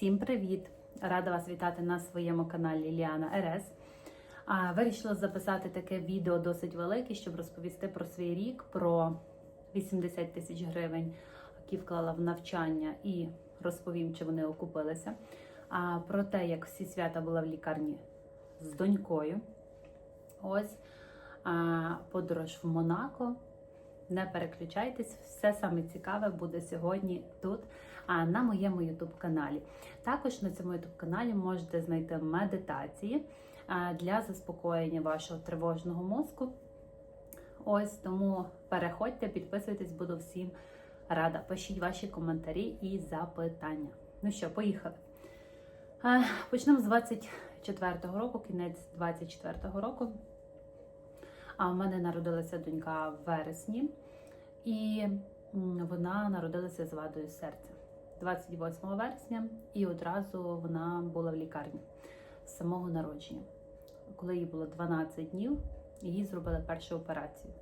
Всім привіт! Рада вас вітати на своєму каналі Ліана РС. Вирішила записати таке відео досить велике, щоб розповісти про свій рік, про 80 тисяч гривень, які вклала в навчання, і розповім, чи вони окупилися. Про те, як всі свята була в лікарні з донькою. Ось подорож в Монако. Не переключайтесь, все саме цікаве буде сьогодні тут, а на моєму youtube каналі. Також на цьому youtube каналі можете знайти медитації для заспокоєння вашого тривожного мозку. Ось тому переходьте, підписуйтесь, буду всім рада. Пишіть ваші коментарі і запитання. Ну що, поїхали. Почнемо з 24-го року, кінець 24-го року. А в мене народилася донька в вересні, і вона народилася з вадою серця 28 вересня, і одразу вона була в лікарні з самого народження. Коли їй було 12 днів, їй зробили першу операцію.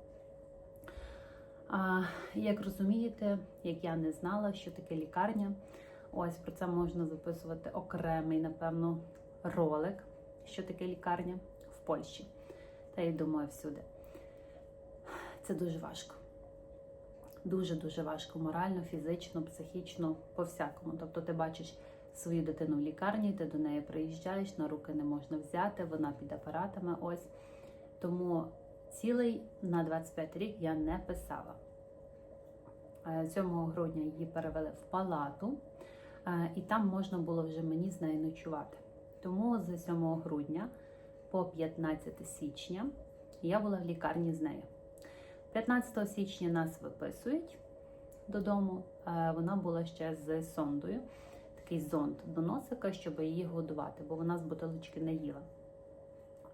А, як розумієте, як я не знала, що таке лікарня, ось про це можна записувати окремий, напевно, ролик, що таке лікарня в Польщі. Та я думаю, всюди. Це дуже важко. Дуже-дуже важко морально, фізично, психічно, по-всякому. Тобто ти бачиш свою дитину в лікарні, ти до неї приїжджаєш, на руки не можна взяти, вона під апаратами. Ось. Тому цілий на 25 рік я не писала. Е, 7 грудня її перевели в палату, е, і там можна було вже мені з нею ночувати. Тому з 7 грудня по 15 січня я була в лікарні з нею. 15 січня нас виписують додому. Е, Вона була ще з сондою, такий зонд до носика, щоб її годувати, бо вона з бутилочки не їла.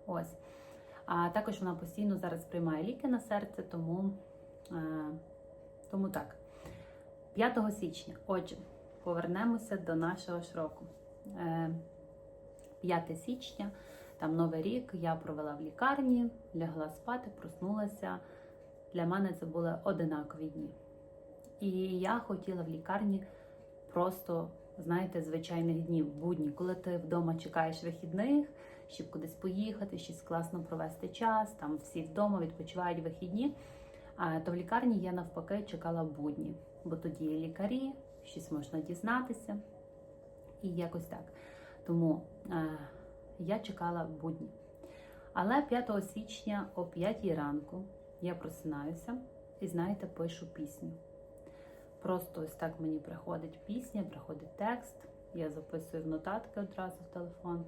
Ось. А також вона постійно зараз приймає ліки на серце, тому, е, тому так. 5 січня, отже, повернемося до нашого ж року. Е, 5 січня, там Новий рік, я провела в лікарні, лягла спати, проснулася. Для мене це були одинакові дні. І я хотіла в лікарні просто, знаєте, звичайних днів, будні, коли ти вдома чекаєш вихідних, щоб кудись поїхати, щось класно провести час, там всі вдома відпочивають вихідні. А то в лікарні я навпаки чекала будні, бо тоді є лікарі, щось можна дізнатися. І якось так. Тому е, я чекала будні. Але 5 січня о 5 ранку я просинаюся і, знаєте, пишу пісню. Просто ось так мені приходить пісня, приходить текст, я записую в нотатки одразу в телефон.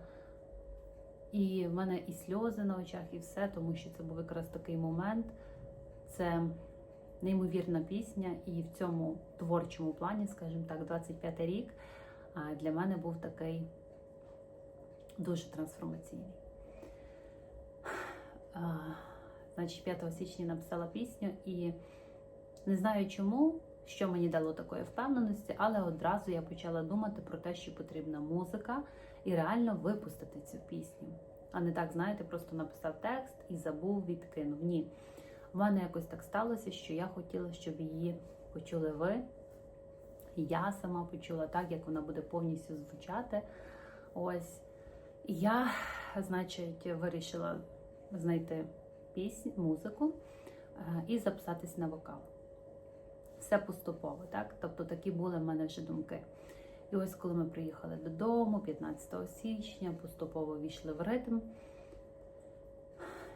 І в мене і сльози на очах, і все, тому що це був якраз такий момент. Це неймовірна пісня, і в цьому творчому плані, скажімо так, 25 рік а, для мене був такий дуже трансформаційний. А, Значить, 5 січня написала пісню і не знаю чому, що мені дало такої впевненості, але одразу я почала думати про те, що потрібна музика, і реально випустити цю пісню. А не так, знаєте, просто написав текст і забув, відкинув. Ні. У мене якось так сталося, що я хотіла, щоб її почули ви. Я сама почула так, як вона буде повністю звучати. Ось. І я, значить, вирішила знайти пісню, музику е, і записатись на вокал. Все поступово, так? Тобто такі були в мене вже думки. І ось коли ми приїхали додому, 15 січня, поступово війшли в ритм.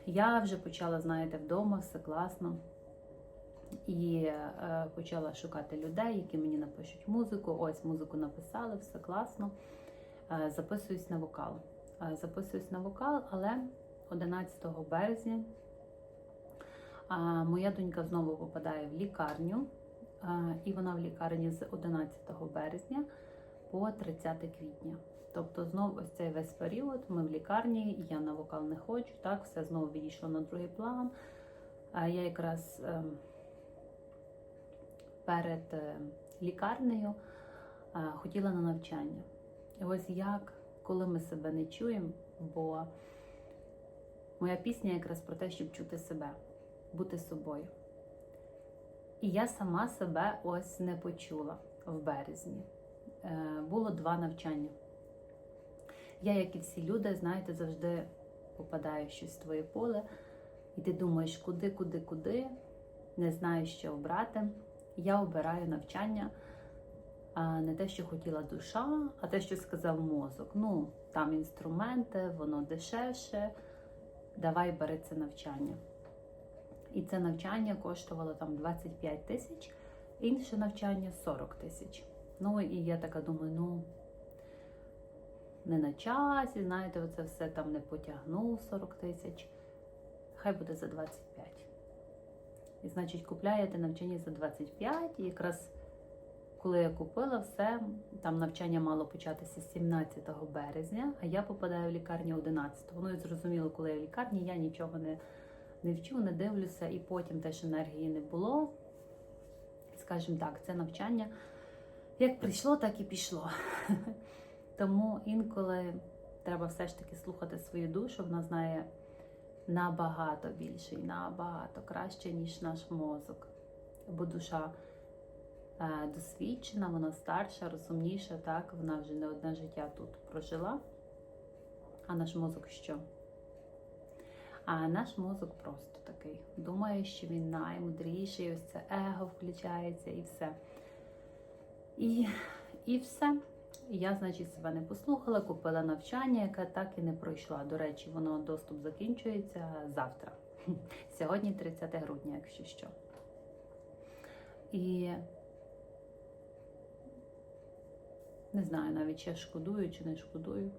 Я вже почала, знаєте, вдома, все класно. І е, почала шукати людей, які мені напишуть музику. Ось музику написали, все класно. Е, записуюсь на вокал. Е, записуюсь на вокал, але 11 березня моя донька знову попадає в лікарню, і вона в лікарні з 11 березня по 30 квітня. Тобто, знову ось цей весь період ми в лікарні, я на вокал не ходжу, так, все знову відійшло на другий план. Я якраз е, перед е, лікарнею хотіла на навчання. І ось як, коли ми себе не чуємо, бо моя пісня якраз про те, щоб чути себе, бути собою. І я сама себе ось не почула в березні. е, було два навчання. Я, як і всі люди, знаєте, завжди попадаю в щось в твоє поле, і ти думаєш, куди, куди, куди, не знаєш, що обрати. Я обираю навчання, а не те, що хотіла душа, а те, що сказав мозок. Ну, там інструменти, воно дешевше. Давай бери це навчання. І це навчання коштувало там 25 тисяч, інше навчання 40 тисяч. Ну і я така думаю, ну не на часі, знаєте, оце все там не потягнув 40 тисяч. Хай буде за 25. І значить, купляєте навчання за 25, і якраз коли я купила все, там навчання мало початися 17 березня, а я попадаю в лікарню 11. Ну і зрозуміло, коли я в лікарні, я нічого не, не вчу, не дивлюся, і потім теж енергії не було. Скажімо так, це навчання як прийшло, так і пішло. Тому інколи треба все ж таки слухати свою душу, вона знає набагато більше і набагато краще, ніж наш мозок. Бо душа е, досвідчена, вона старша, розумніша, так, вона вже не одне життя тут прожила. А наш мозок що? А наш мозок просто такий. Думає, що він наймудріший, ось це его включається і все. І, і все. Я, значить, себе не послухала, купила навчання, яке так і не пройшла. До речі, воно доступ закінчується завтра. Сьогодні 30 грудня, якщо що. І не знаю навіть, чи я шкодую, чи не шкодую.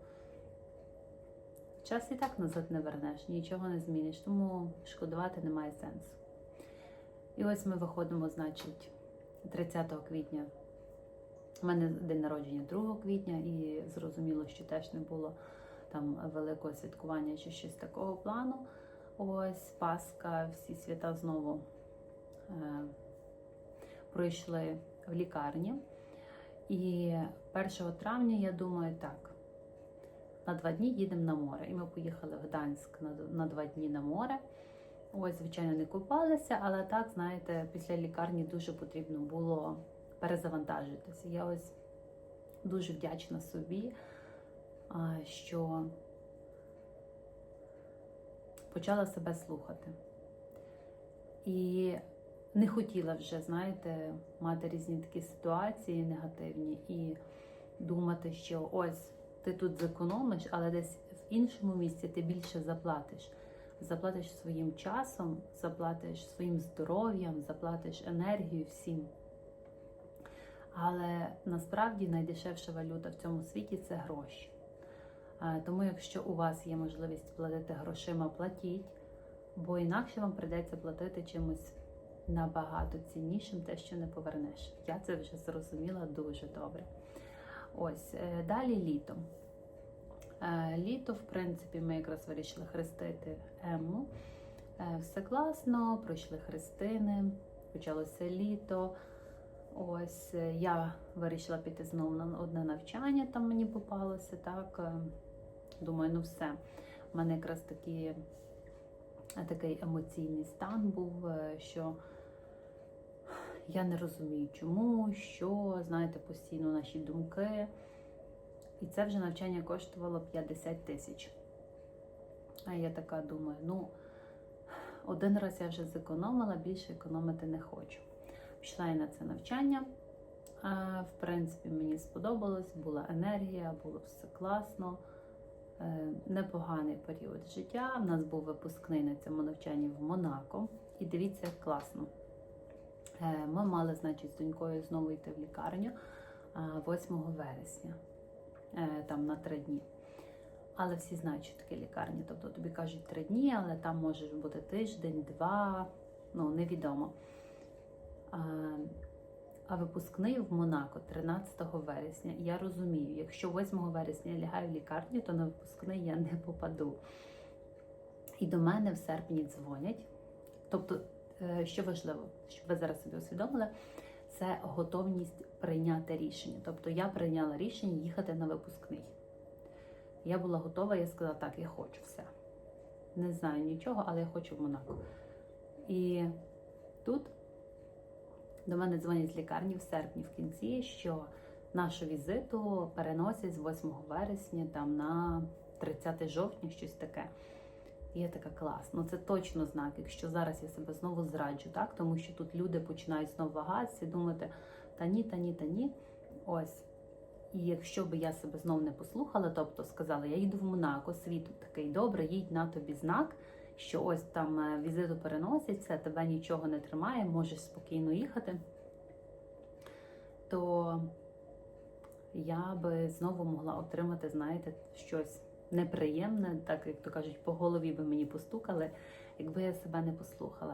Час і так назад не вернеш, нічого не зміниш, тому шкодувати немає сенсу. І ось ми виходимо, значить, 30 квітня. У мене день народження 2 квітня, і зрозуміло, що теж не було там великого святкування чи щось такого плану. Ось Пасха, всі свята знову е, пройшли в лікарні. І 1 травня я думаю, так, на два дні їдемо на море. І ми поїхали в Гданськ на, два дні на море. Ось, звичайно, не купалися, але так, знаєте, після лікарні дуже потрібно було перезавантажитися. Я ось дуже вдячна собі, що почала себе слухати. І не хотіла вже, знаєте, мати різні такі ситуації негативні і думати, що ось ти тут зекономиш, але десь в іншому місці ти більше заплатиш. Заплатиш своїм часом, заплатиш своїм здоров'ям, заплатиш енергію всім. Але насправді найдешевша валюта в цьому світі це гроші. Тому, якщо у вас є можливість платити грошима, платіть, бо інакше вам прийдеться платити чимось набагато ціннішим, те, що не повернеш. Я це вже зрозуміла дуже добре. Ось е, далі літо. Е, літо, в принципі, ми якраз вирішили хрестити Емму. Е, все класно, пройшли хрестини, почалося літо. Ось я вирішила піти знову на одне навчання, там мені попалося. так. Думаю, ну все. У мене якраз такі, такий емоційний стан був, що я не розумію, чому, що, знаєте, постійно наші думки. І це вже навчання коштувало 50 тисяч. А я така думаю, ну, один раз я вже зекономила, більше економити не хочу. Пішла я на це навчання. В принципі, мені сподобалось, була енергія, було все класно, Е, непоганий період життя. У нас був випускний на цьому навчанні в Монако. І дивіться, як класно. Е, ми мали, значить, з донькою знову йти в лікарню 8 вересня, е, там на три дні. Але всі знають, що таке лікарня. Тобто тобі кажуть три дні, але там може бути тиждень, два, ну невідомо. А випускний в Монако 13 вересня. Я розумію, якщо 8 вересня я лягаю в лікарню, то на випускний я не попаду. І до мене в серпні дзвонять. Тобто, е, що важливо, щоб ви зараз собі усвідомили, це готовність прийняти рішення. Тобто я прийняла рішення їхати на випускний. Я була готова, я сказала, так, я хочу все. Не знаю нічого, але я хочу в Монако. І тут до мене дзвонять з лікарні в серпні в кінці, що нашу візиту переносять з 8 вересня там на 30 жовтня, щось таке. І я така клас. Ну це точно знак, якщо зараз я себе знову зраджу, так? Тому що тут люди починають знову вагатися, думати, та ні, та ні, та ні. Ось. І якщо би я себе знов не послухала, тобто сказала, я їду в Монако, світ такий добре, їдь на тобі знак, що ось там е, візиту переноситься, тебе нічого не тримає, можеш спокійно їхати, то я би знову могла отримати, знаєте, щось неприємне, так як то кажуть, по голові би мені постукали, якби я себе не послухала.